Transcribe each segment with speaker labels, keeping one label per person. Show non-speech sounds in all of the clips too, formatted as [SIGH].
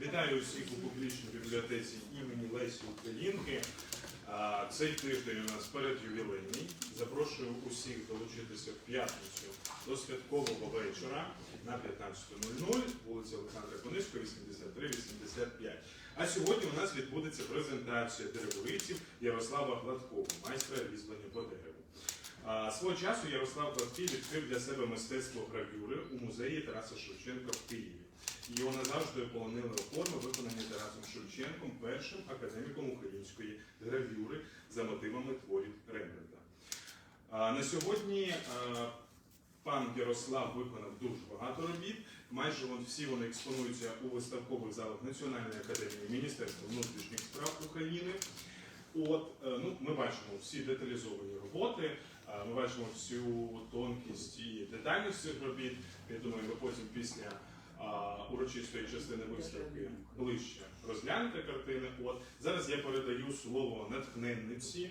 Speaker 1: Вітаю усіх у публічній бібліотеці імені Лесі Українки. Цей тиждень у нас передювілейний. Запрошую усіх долучитися в п'ятницю до святкового вечора на 15.00, вулиця Олександра Конишка, 83-85. А сьогодні у нас відбудеться презентація деревовиців Ярослава Гладкова, майстра різьблення по дереву. Свого часу Ярослав Гладкий відкрив для себе мистецтво гравюри у музеї Тараса Шевченка в Києві. Його назавжди полонили форми, виконані Тарасом Шевченком, першим академіком української гравюри за мотивами творів Рембрандта. На сьогодні пан Ярослав виконав дуже багато робіт. Майже всі вони експонуються у виставкових залах Національної академії Міністерства внутрішніх справ України. От, е, ну, ми бачимо всі деталізовані роботи, ми бачимо всю тонкість і детальність цих робіт. Я думаю, ми потім після урочистої частини виставки ближче розглянете картини. От зараз я передаю слово натхненниці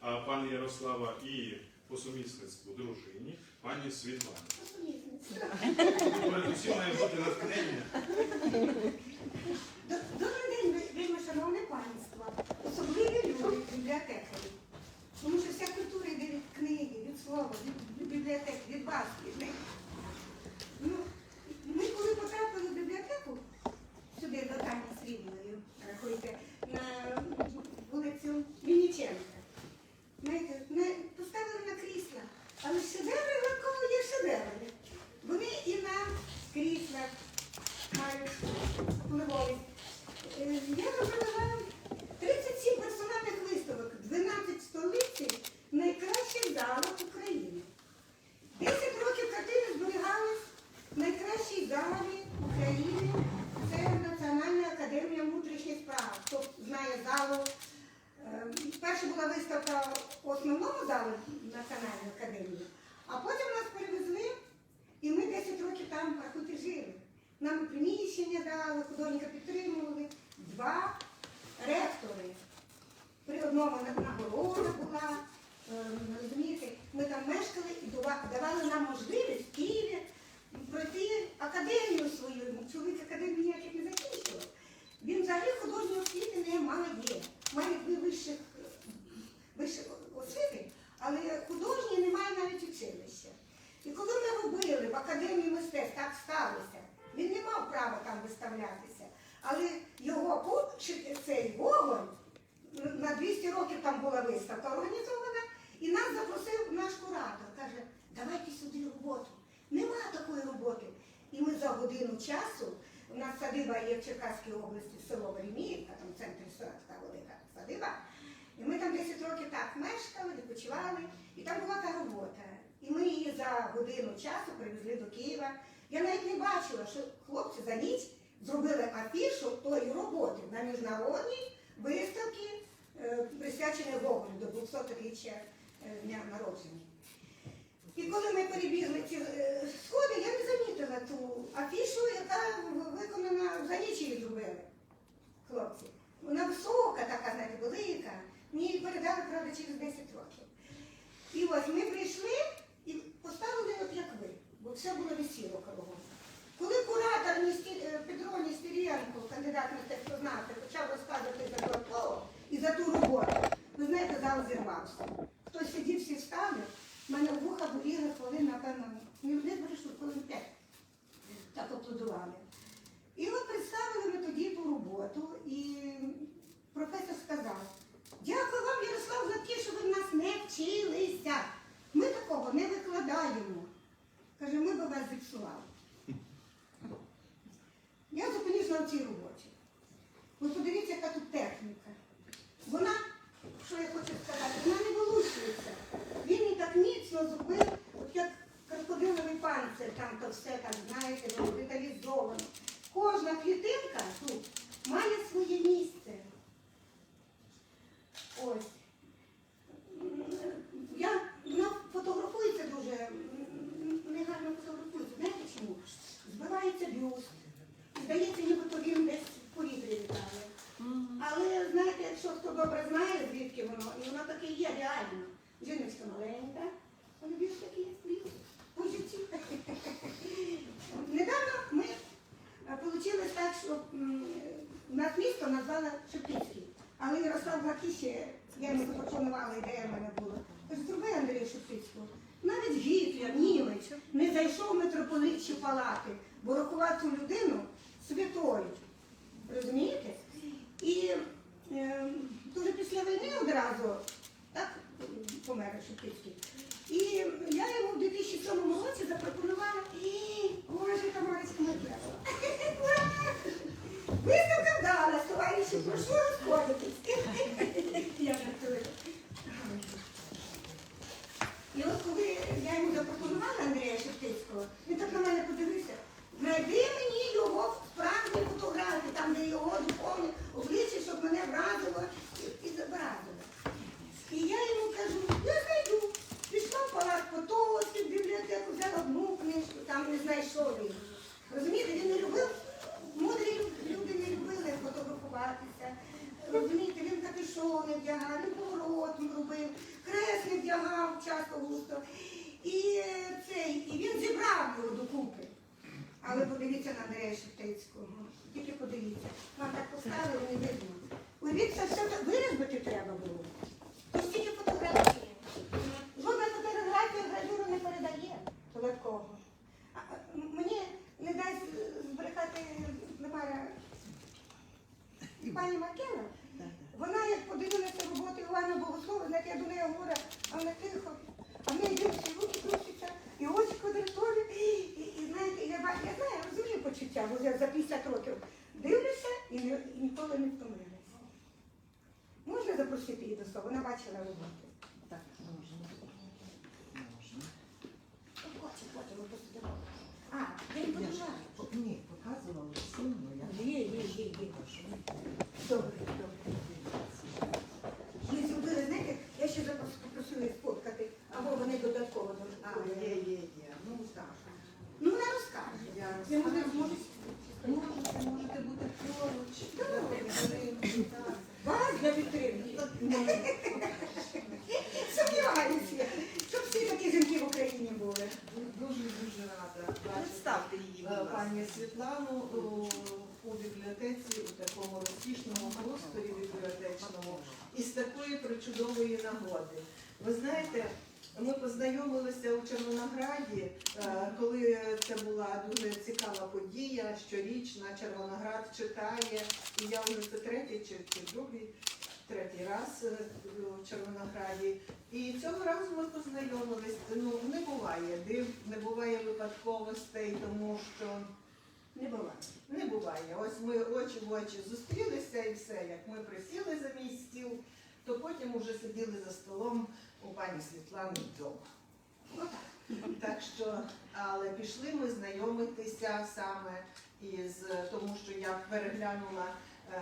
Speaker 1: а, пана Ярослава і по сумісництву дружині, пані Світлані. Передусім має бути натхнення.
Speaker 2: Добрий день, вельми шановне панство, особливі люди, бібліотекарі. Тому що вся культура йде від книги, від слова, від бібліотеки, від вас, від них. Ну, ми коли потрапили в бібліотеку, сюди до Тані Срібної, рахуйте, на вулицю Вінниченка, знаєте, ми поставили на крісла, але шедеври Лакова є шедеври. Вони і на кріслах мають впливовість. Е, Я робила вам 37 персональних виставок, 12 столиці в найкращих залах України. 10 років картини зберігались в найкращій залі України. Це Національна академія внутрішніх справ. Хто знає залу. Е, Перша була виставка в основному залу Національної академії, а потім нас перевезли, і ми 10 років там рахуйте, жили. Нам приміщення дали, художника підтримували. Два ректори. При одному на- нагорода була. Ем, Розумієте, ми там мешкали і дава- давали нам можливість в Києві пройти академію свою. Чоловік академію ніяких не закінчував. Він взагалі художньої освіти не має. Має дві вищих, вищих освіти, але художньої немає навіть училища. І коли ми робили в академії мистецтв, так сталося. Він не мав права там виставлятися. Але його по- чи- цей Гоголь на 200 років там була виставка організована, і нас запросив наш куратор. Каже, давайте сюди роботу. Нема такої роботи. І ми за годину часу, у нас садиба є в Черкаській області, село Вереміївка, там в центрі села така велика садиба. І ми там 10 років так мешкали, відпочивали, і там була та робота. І ми її за годину часу привезли до Києва. Я навіть не бачила, що хлопці за ніч зробили афішу тої роботи на міжнародній виставці, е, присвяченої Гоголю до 200-річчя е, дня народження. І коли ми перебігли ці е, сходи, я не замітила ту афішу, яка виконана за ніч зробили хлопці. Вона висока, така, знаєте, велика. Мені її передали, правда, через 10 років. І ось ми прийшли і поставили, от як ви, бо все було висіло кругом. Коли куратор е, Петро Нестерієнко, кандидат мистецтвознавця, почав розказувати за Гладкова і за ту роботу, ви знаєте, зал зірвався. Хтось сидів, всі встали, в мене вуха боліли хвилин, напевно, не не брешу, хвилин п'ять. Так аплодували. І от представили ми тоді ту роботу, і професор сказав, дякую вам, Ярослав, за те, що ви в нас не вчилися. Ми такого не викладаємо. Каже, ми би вас зіпсували. Я зупинюсь на цій роботі. Ви подивіться, яка тут техніка. Вона, що я хочу сказати, вона не вилучується. Він її так міцно зробив, от як крокодиловий панцир, там то все так, знаєте, воно деталізовано. Кожна клітинка тут має своє місце. Ось. М, Я, вона фотографується дуже, м, негарно фотографується. Знаєте чому? Збивається бюст. І здається, нібито він десь в повітрі літає. Але знаєте, якщо хто добре знає, звідки воно, і воно таке є реально. Жіночка маленька, але більш такий як бюст. По житті. Недавно ми вийшло так, що м, Місто назвала Шептицький. Але Ярослав Гатіще, я йому запропонувала, ідея в мене була. Кажу, зроби Андрія Шептицького. Навіть Гітлер, німець не зайшов в митрополитчі палати, бо рахував людину святою. Розумієте? І е, дуже після війни одразу так, помер Шептицький. І я йому в 2007 році запропонувала, і Боже, Тамарочка моя красива. Ура! Вдалась, товариші, прошу розходитись. Я жартую. І от коли я йому запропонувала Андрія Шептицького, він так на мене подивився, знайди мені його справжні фотографії, там, де його духовні обличчя, щоб мене вразило і, і забразило. І я йому кажу, я знайду. Пішла в палац Потоцький, в бібліотеку, взяла одну книжку, там не знайшов він. Розумієте, він не любив, мудрі лю- люди не любили фотографуватися. Розумієте, він капюшон не вдягав, він поворот робив, хрест не вдягав часто густо. І е, цей, і він зібрав його докупи. Але подивіться на Андрія Шептицького. Тільки подивіться. Вам так поставили, не видно. Уявіть, це все так виразбити треба було. То стільки фотографій. Жодна фотографія гравюру не передає додатково. А, а, м- Мені не дасть е, збрехати Тамара пані Макена. Вона як подивилася роботи Івана Богослова, знаєте, я до неї говорю, а вона тихо, а в неї дивиться, руки трусяться, і очі квадратові. І, і знаєте, я, ба- я знаю, я розумію почуття, бо я за 50 років дивлюся і, не, і ніколи не втомилася. Можна запросити її до слова? Вона бачила роботи.
Speaker 3: Так, можна. Можна.
Speaker 2: Хоче, хоче, ми посидимо. А, він
Speaker 3: Я ж
Speaker 2: подиває.
Speaker 3: по- ні, показувала всім, але я
Speaker 2: Є, є, є, є.
Speaker 3: покажу.
Speaker 2: Добре, добре. Ми зробили, знаєте, я ще зараз попросила їх сфоткати, або вони додатково
Speaker 3: А,
Speaker 2: додатково.
Speaker 3: є, є, є. Ну так.
Speaker 2: Ну, вона розкаже.
Speaker 3: Я
Speaker 2: Ви.
Speaker 3: Можете, можете бути поруч. Так.
Speaker 2: вас для підтримки. Сумніваюся, щоб всі такі жінки в Україні були.
Speaker 3: Дуже дуже рада
Speaker 4: Представте її, ласка.
Speaker 3: пані Світлану у, у бібліотеці, у такому розкішному просторі бібліотечному і з такої причудової нагоди. Ви знаєте, ми познайомилися у Червонограді, е, коли це була дуже цікава подія. Щорічна Червоноград читає, і я вже це третій чи, другий. Третій раз е, в Червонограді. І цього разу ми познайомились. Ну не буває див, не буває випадковостей, тому що
Speaker 2: Не буває.
Speaker 3: не буває. Ось ми очі в очі зустрілися і все. Як ми присіли за мій стіл, то потім уже сиділи за столом у пані Світлани вдома. Так що, але пішли ми знайомитися саме із тому, що я переглянула е,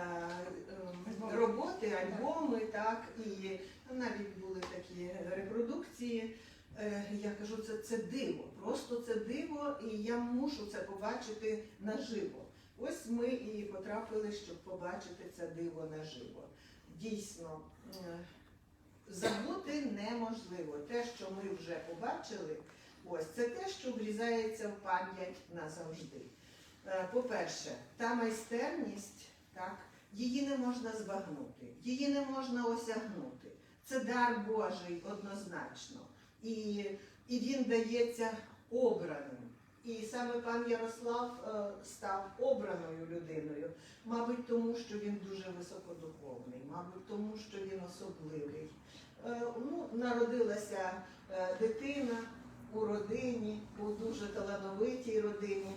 Speaker 3: е, роботи, альбоми, так, і навіть були такі репродукції. Е, Я кажу, це, це диво, просто це диво, і я мушу це побачити наживо. Ось ми і потрапили, щоб побачити це диво наживо. Дійсно, е, забути неможливо. Те, що ми вже побачили, ось це те, що врізається в пам'ять назавжди. Е, По-перше, та майстерність, так, її не можна збагнути, її не можна осягнути. Це дар Божий однозначно. І, і він дається обраним. І саме пан Ярослав е, став обраною людиною, мабуть, тому що він дуже високодуховний, мабуть, тому що він особливий. Е, ну, народилася е, дитина у родині, у дуже талановитій родині.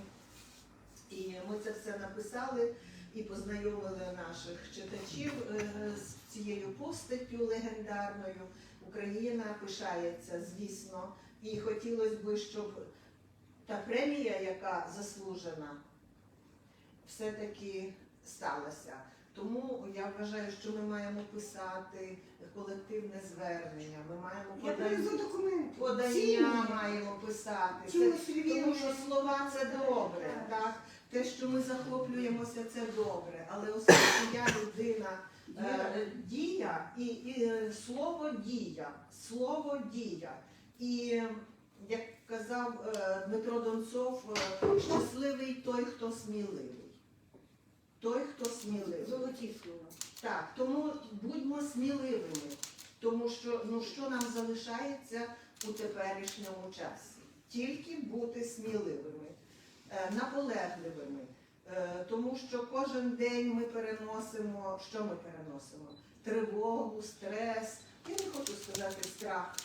Speaker 3: І ми це все написали і познайомили наших читачів е, з цією постаттю легендарною. Україна пишається, звісно, і хотілося б, щоб та премія, яка заслужена, все-таки сталася. Тому я вважаю, що ми маємо писати колективне звернення, ми маємо
Speaker 2: Я
Speaker 3: подати
Speaker 2: привезу документи.
Speaker 3: подання маємо писати. Це,
Speaker 2: Чимось
Speaker 3: тому що слова це добре,
Speaker 2: Так.
Speaker 3: так? Те, що ми захоплюємося, це добре. Але оскільки я людина е, дія і, і е, слово дія, слово дія. І як казав е, Дмитро Донцов, е, щасливий той, хто сміливий. Той, хто сміливий.
Speaker 2: Золоті слова.
Speaker 3: Так, тому будьмо сміливими, тому що ну що нам залишається у теперішньому часі? Тільки бути сміливими, е, наполегливими, Е, тому що кожен день ми переносимо, що ми переносимо? Тривогу, стрес. Я не хочу сказати страх,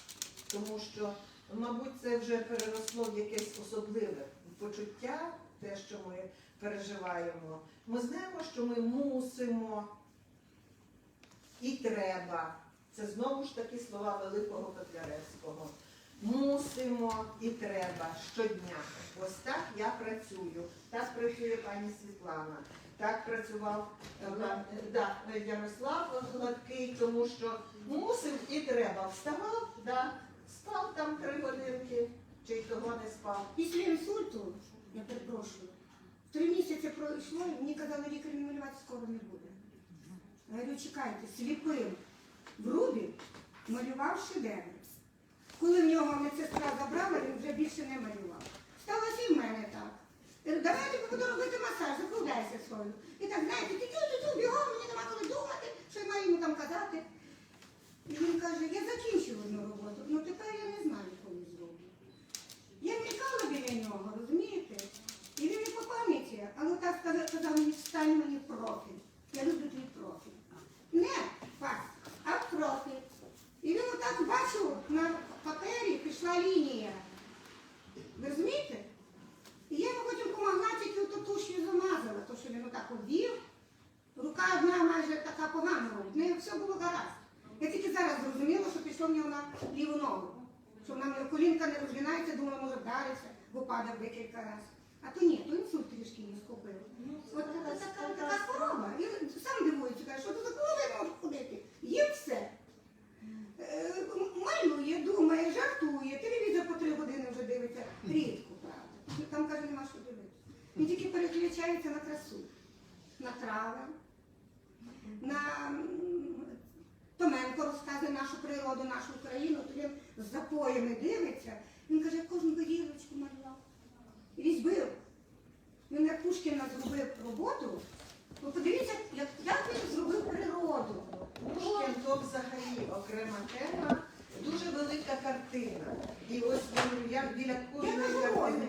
Speaker 3: тому що, мабуть, це вже переросло в якесь особливе почуття, те, що ми переживаємо. Ми знаємо, що ми мусимо і треба. Це знову ж таки слова Великого Котляревського. Мусимо і треба щодня. Ось так я працюю. Так працює пані Світлана. Так працював е, е, да, Ярослав Гладкий, тому що мусив і треба. Вставав, да, спав там три годинки, чи того не спав.
Speaker 2: Після інсульту, я перепрошую, три місяці пройшло, і мені казали, лікар малювати скоро не буде. Я говорю, чекайте, сліпим в Рубі малював шедевр. Коли в нього медсестра забрала, він вже більше не малював. Сталося і в мене так. Я говорю, Давай я буду робити масаж, закладайся свою. І так, знаєте, ти тю тю бігом, мені нема коли думати, що я маю йому там казати. І він каже, я закінчив одну роботу, ну тепер я не знаю, коли зроблю. Я мелькала біля нього, розумієте? І він не по пам'яті, але так сказали, встань мені в профіль. Я люблю твій профіль. Не пас, а в профіль. І він отак бачив, на папері пішла лінія. Ви розумієте? І я йому потім допомогла, тільки оту туш'ю замазала, то що він отак обвів. Рука одна майже така погана робить. В неї все було гаразд. Я тільки зараз зрозуміла, що пішло в нього на ліву ногу. Що вона в нього колінка не розгинається, думала, може вдариться, бо падав декілька разів. А то ні, то інсульт трішки її схопив. От така, така, така хвороба. Він сам дивується, каже, що ти за кого я можу ходити? Є все. Е, Малює, думає, жартує, телевізор по три години вже дивиться. Рідко, правда. Там каже, нема що дивитися. Він тільки переключається на красу, на трави, на Томенко розказує нашу природу, нашу Україну, то він з запоями дивиться. Він каже, я кожну гілочку малював. Різьбив. Він як Пушкіна зробив роботу. Ви подивіться, як, як він зробив природу.
Speaker 3: Пушкін то взагалі окрема тема, дуже велика картина. І ось я- біля кожної картини.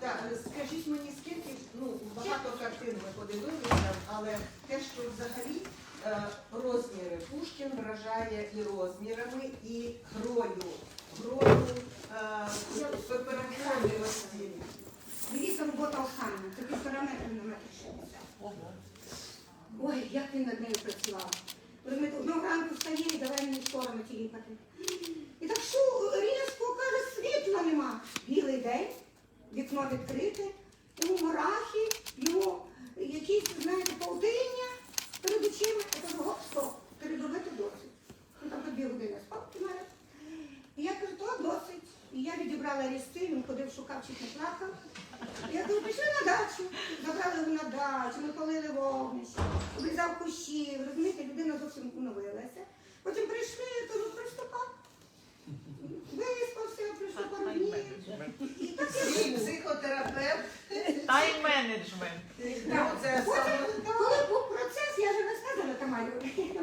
Speaker 3: Так, скажіть мені, скільки, ну, багато картин ми подивилися, але те, що взагалі е, розміри Пушкін вражає і розмірами, і грою, грою е, переконливості.
Speaker 2: Дивіться, робота Охана, це півтора метри на метр шістдесят. Ой, як він над нею працював. Розумієте, одного ранку встає і давай мені сторону тіліпати. І так що різко каже, світла нема. Білий день, вікно відкрите, йому мурахи, йому якісь, знаєте, полдиння перед очима. Я кажу, гоп, стоп, передробити досить. Він там по дві спав у мене. І я кажу, то досить. І я відібрала різці, він ходив, шукав, чуть не плакав. Я кажу, пішли на дачу, забрали його на дачу, ми палили вогнище, обрізав кущі, розумієте, людина зовсім оновилася. Потім прийшли, я кажу, приступав. Виспався, прийшов пару днів. І так я живу.
Speaker 3: психотерапевт,
Speaker 4: Тайм-менеджмент.
Speaker 3: ну, це
Speaker 2: Потім,
Speaker 3: саме
Speaker 2: коли був процес, я вже розказала Тамарі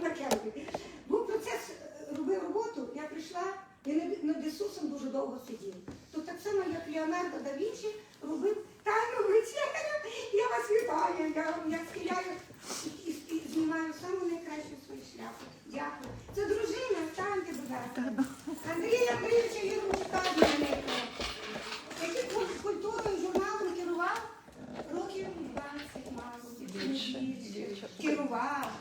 Speaker 2: на кемпі, був процес, е, робив роботу, я прийшла, я над- над Ісусом дуже довго сидів. То так само, як Леонардо да Вінчі робив тайну вечерю. Я вас вітаю, я вам як схиляю і, і знімаю саму найкращу свою шляпу. Дякую. Це дружина, станьте, будь ласка. Андрій Андрійовича Єрмачка з мене. Який куль- культурним журналом керував років 20, мабуть,
Speaker 4: Більше,
Speaker 2: більше.
Speaker 4: більше.
Speaker 2: Керував.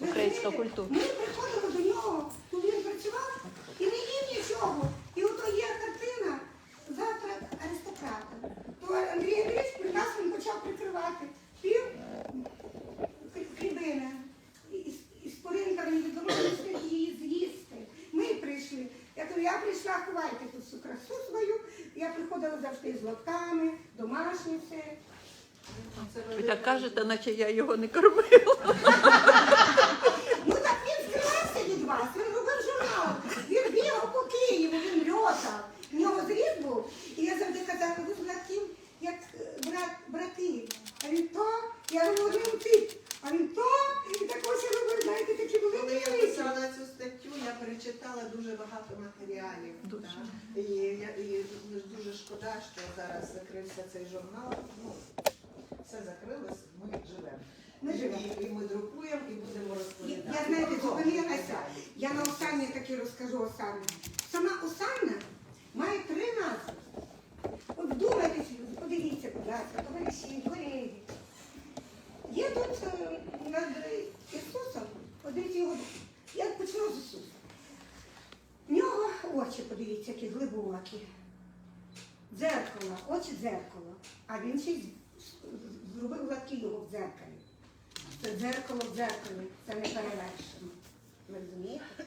Speaker 2: Ви
Speaker 4: Українська
Speaker 2: розумієте,
Speaker 4: культура.
Speaker 2: Ми приходили до нього, коли він працював, і не їв нічого. І ото є картина завтра аристократа. То Андрій Андрійович прекрасно він почав прикривати пів хлібини. І, і, і споринка він відмовився її з'їсти. Ми прийшли. Я кажу, я прийшла, ховайте тут всю красу свою. Я приходила завжди з лотками, домашнє все.
Speaker 4: Ви так кажете, наче я його не кормила.
Speaker 2: матеріалів. Дуже. І, і дуже шкода,
Speaker 3: що зараз закрився цей журнал. Ну, все закрилось, ми живемо.
Speaker 2: Ми живемо.
Speaker 3: І, і ми друкуємо, і будемо розповідати.
Speaker 2: Я знаєте, зупинилася. Я на Осані таки розкажу Осану. Сама Осанна має три назви. От вдумайтесь, подивіться, будь ласка, товариші, колеги. Є тут е, над Ісусом, подивіться його. Я почну з Ісуса. В нього очі, подивіться, які глибокі. Дзеркало, очі дзеркало. А він ще зробив лаки його в дзеркалі. Це дзеркало в дзеркалі, це не перевершено. Ви розумієте?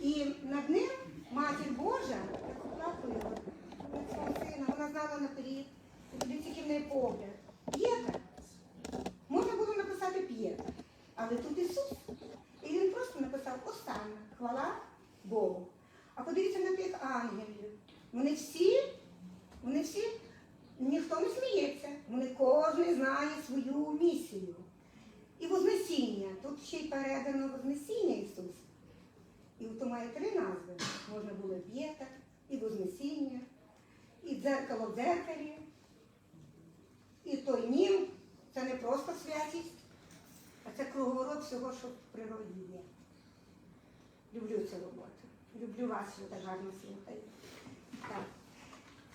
Speaker 2: І над ним матір Божа, як оплакує його, від свого сина, вона знала наперед, подивіться, який в неї погляд. П'єта. Можна було написати п'єта. Але тут Ісус. І він просто написав Осанна, хвала Богу. А подивіться на тих ангелів. Вони всі, вони всі, ніхто не сміється. Вони кожен знає свою місію. І Вознесіння. Тут ще й передано Вознесіння Ісуса. І то має три назви. Можна було п'єта, і Вознесіння, і дзеркало в дзеркалі, і той нім. Це не просто святість, а це круговорот всього, що в природі є. Люблю цю роботу. Люблю вас, що так гарно слухаєте.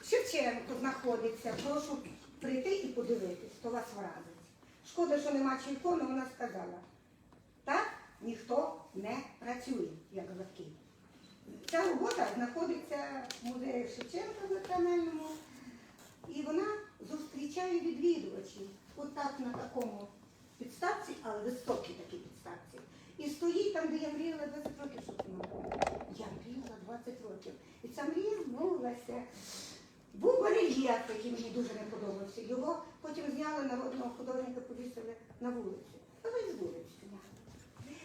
Speaker 2: Шевченко знаходиться, прошу прийти і подивитись, то вас вразить. Шкода, що нема чайко, але вона сказала, так ніхто не працює, як Левкий. Ця робота знаходиться в музеї Шевченка національному, і вона зустрічає відвідувачів. От так на такому підставці, але високій такій підставці. І стоїть там, де я мріяла 20 років, щоб вона. Я мріяла 20 років. І ця мрія збулася. Був барельєф, який мені дуже не подобався. Його потім зняли народного художника, повісили на вулиці. Але з вулиці зняли.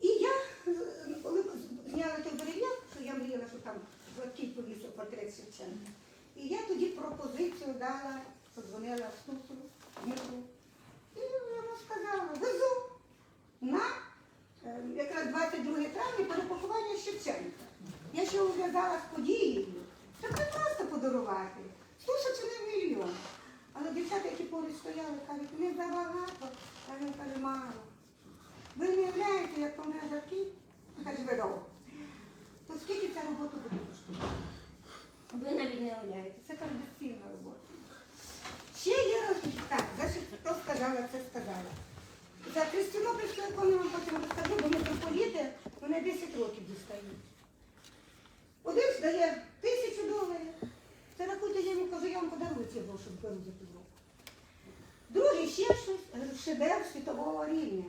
Speaker 2: І я, е, коли зняли той барельєф, що я мріяла, що там Гладкий повісив портрет Шевченка. І я тоді пропозицію дала, подзвонила Стусу, Дмитру. І я йому сказала, везу на е, якраз 22 травня перепакування Шевченка. Я ще ув'язала з подією. Так не просто подарувати. Слушай, це не мільйон. Але дівчата, які поруч стояли, кажуть, не забагато, а він каже, мало. Ви не уявляєте, як помре Жакій? Каже, видав. То скільки ця робота буде коштувати? Ви навіть не уявляєте. Це там безцінна робота. Ще є роз- так, за що хто сказала, це сказала. За Христинопольську ікону вам потім розкажу, бо митрополіти вони 10 років дістають. Один здає тисячу доларів. Це рахуйте, я йому кажу, я вам подарую ці гроші, беру за півроку. Другий ще щось, шедевр світового рівня.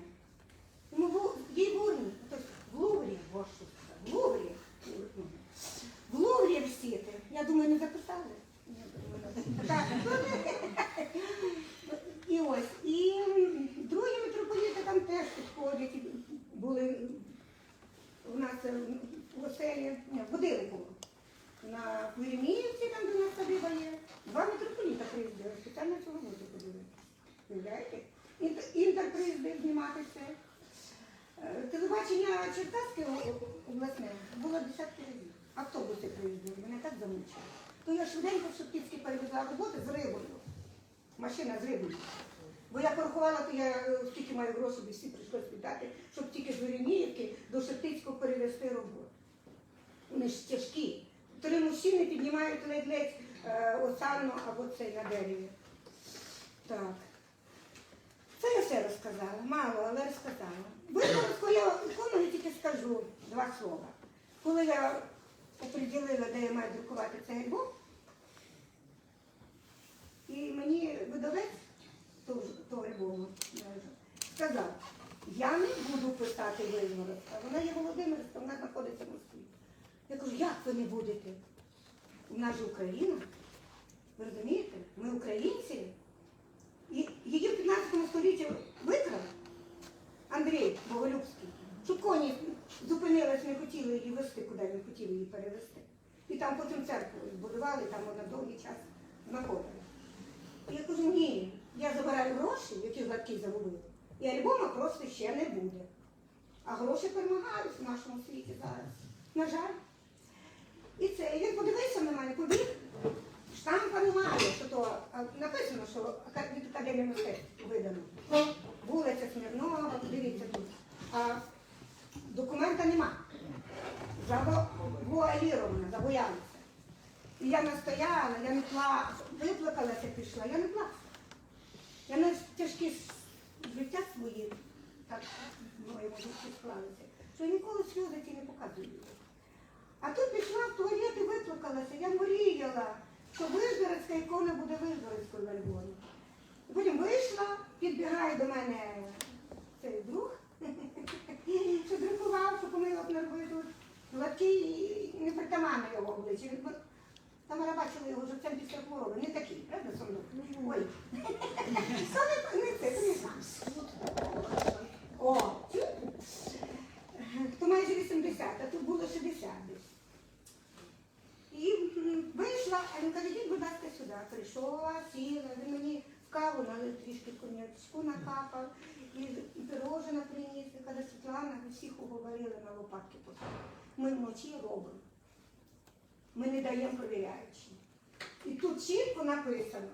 Speaker 2: Йому в їй в Урні, тобто в Луврі, боже, в Луврі. В Луврі висіти. Я думаю, не записали. [LAUGHS] І ось. І другі митрополіти там теж підходять. Були у нас е, в ні, в будинку. На Куреміївці, там у нас садиба є. Два митрополіта приїздили, спеціально цю роботу подивитися. Уявляєте? Інтер, приїздив знімати це. Е, Телебачення Черкаське обласне було десятки разів. Автобуси приїздили, мене так замучили. То я швиденько в Шептицьке перевезла роботи з рибою. Машина з. Бо я порахувала, то я е, скільки маю грошей, всі прийшлось віддати, щоб тільки з Вереміївки до Шептицького перевезти роботу. Вони ж тяжкі. Три мужчини піднімають ледь-ледь е, осанну або цей на дереві. Так. Це я все розказала. Мало, але розказала. Випадку я ікону я тільки скажу два слова. Коли я оприділила, де я маю друкувати цей альбом, і мені видавець того, того альбому сказав, я не буду писати Вильморозка, вона є Володимирська, вона знаходиться в Москві. Я кажу, як ви не будете? У нас же Україна. Ви розумієте? Ми українці. І її в 15 столітті викрали Андрій Боголюбський, що коні зупинились, не хотіли її вести, куди не хотіли її перевести. І там потім церкву збудували, там вона довгий час знаходилась. Я кажу, ні, я забираю гроші, які гладкий загубив, і альбома просто ще не буде. А гроші перемагають в нашому світі зараз. На жаль. І це, і він подивився на мене, побіг, Штампа немає, що то написано, що від Академії мистецтв видано. Вулиця Смірнова, дивіться тут. А документа нема. Завуалірована, забоялася. І я настояла, я не виплакалася, пішла, я не плакала. Я на тяжкі життя свої, так в моєму житті склалися, що я ніколи сльози ті не показую. А тут пішла в туалет і виплакалася, я мріяла, що Вижгородська ікона буде Вижгородською во Львові. Потім вийшла, підбігає до мене цей друг, [LAUGHS] що друкував, що помилок не робив. Гладкий, непритаманне його обличчя. Тамара бачила його живцем після хвороби. Не такий, правда, сундук? Ой. Що не, не це, це не сам. О, то майже 80, а тут було 60 десь. І вийшла, а він каже, йдіть, будь ласка, сюди. Прийшла, сіла, він мені в каву налив трішки конячку накапав, і пирожина приніс. І каже, Світлана, всіх уговорили на лопатки поставити. Ми вночі робимо. Ми не даємо провіряючи. І тут чітко написано.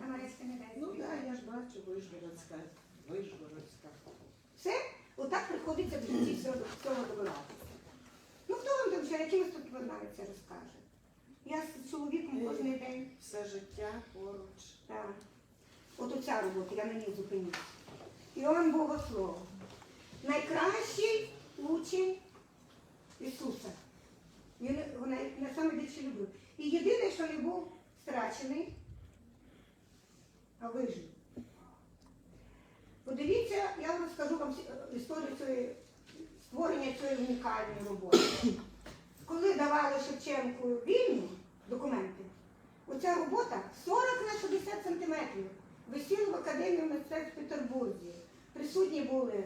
Speaker 2: А не дає.
Speaker 3: Ну так, да, я ж бачу, Вишгородська. Вишгородська.
Speaker 2: Все, отак приходиться в житті всього, добиратися. Ну хто вам там ще, якимось тут знається, розкаже? Я з чоловіком кожен день.
Speaker 3: Все життя поруч.
Speaker 2: Так. От оця робота, я на ній зупинюся. Іоанн Богослов. Найкращий учень Ісуса. Він його най- найбільше любив. І єдине, що не був страчений, а вижив. Подивіться, я розкажу вам історію цієї створення цієї унікальної роботи. Коли давали Шевченку вільну документи, оця робота 40 на 60 сантиметрів висіла в Академії мистецтв в Петербурзі. Присутні були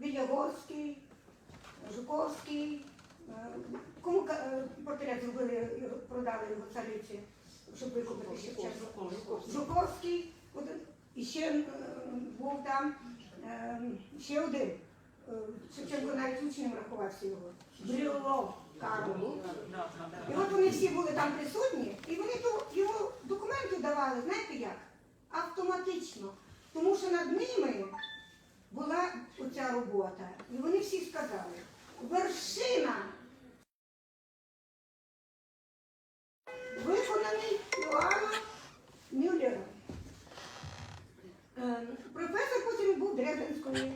Speaker 2: Вільягорський, Жуковський. Е, Кому е, портрет зробили, продали його цариці, щоб викупити Шевченко? Жуковський, от, і ще е, був там ще один. Шевченко навіть учнем рахувався його. Брюлов Карл. І от вони всі були там присутні, і вони йому документи давали, знаєте як? Автоматично. Тому що над ними була оця робота. І вони всі сказали, вершина Професор потім був Дрезденської